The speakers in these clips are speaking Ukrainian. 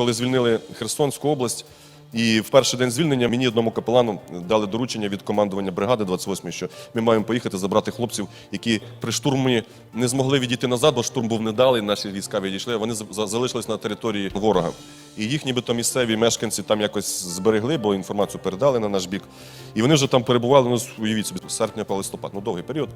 коли звільнили Херсонську область, і в перший день звільнення мені одному капелану дали доручення від командування бригади 28 що ми маємо поїхати забрати хлопців, які при штурмі не змогли відійти назад, бо штурм був недалий, наші війська відійшли. Вони за- за- залишились на території ворога. І їх нібито місцеві мешканці там якось зберегли, бо інформацію передали на наш бік. І вони вже там перебували, ну уявіть собі, з серпня по листопад, ну довгий період.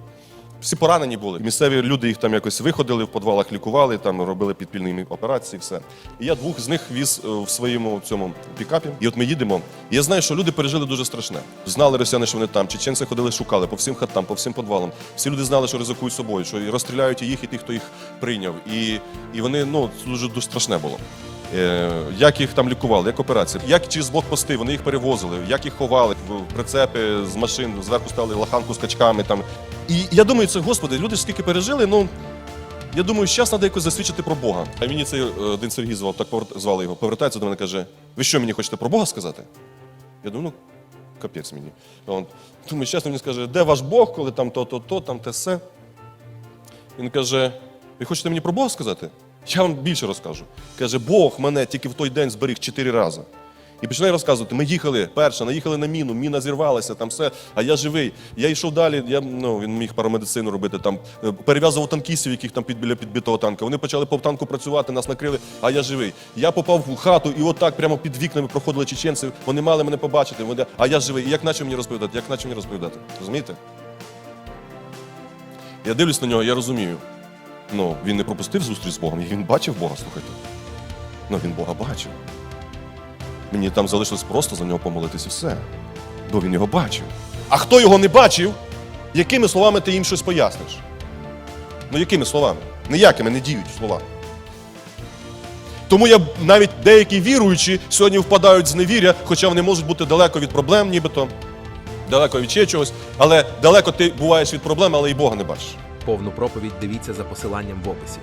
Всі поранені були. Місцеві люди їх там якось виходили в підвалах, лікували, там робили підпільні операції, все. І я двох з них віз е, в своєму цьому пікапі. І от ми їдемо. І я знаю, що люди пережили дуже страшне. Знали росіяни, що вони там. Чеченці ходили, шукали по всім хатам, по всім підвалам. Всі люди знали, що ризикують собою, що розстріляють і їх, і тих, хто їх прийняв. І, і вони ну це дуже, дуже страшне було. Е, Як їх там лікували, як операції, як через блокпости, вони їх перевозили, як їх ховали в прицепи з машин, зверху ставили лаханку з качками. Там. І я думаю, це, господи, люди скільки пережили, ну. Я думаю, зараз треба якось засвідчити про Бога. А мені цей е, один Сергій звав, так звали його, повертається до мене і каже: ви що мені хочете про Бога сказати? Я думаю, ну, капець мені. Он, думаю, він мені скаже, де ваш Бог, коли там то, то, то, там те все. Він каже: ви хочете мені про Бога сказати? Я вам більше розкажу. Каже, Бог мене тільки в той день зберіг чотири рази. І починає розказувати: ми їхали перше, наїхали на міну, міна зірвалася, там все, а я живий. Я йшов далі, я, ну, він міг парамедицину робити, там, е, перев'язував танкістів, яких там під, біля підбитого танка. Вони почали по танку працювати, нас накрили, а я живий. Я попав в хату, і отак прямо під вікнами проходили чеченці, вони мали мене побачити, вони, а я живий. І як наче мені розповідати? Як наче мені розповідати? Розумієте? Я дивлюсь на нього, я розумію. Ну, він не пропустив зустріч з Богом, він бачив Бога, слухайте. Ну, він Бога бачив. Мені там залишилось просто за нього помолитись і все. Бо він його бачив. А хто його не бачив, якими словами ти їм щось поясниш? Ну, якими словами? Ніякими не діють слова. Тому я навіть деякі віруючі сьогодні впадають з невір'я, хоча вони можуть бути далеко від проблем, нібито, далеко від ще чогось, але далеко ти буваєш від проблем, але і Бога не бачиш. Повну проповідь дивіться за посиланням в описі.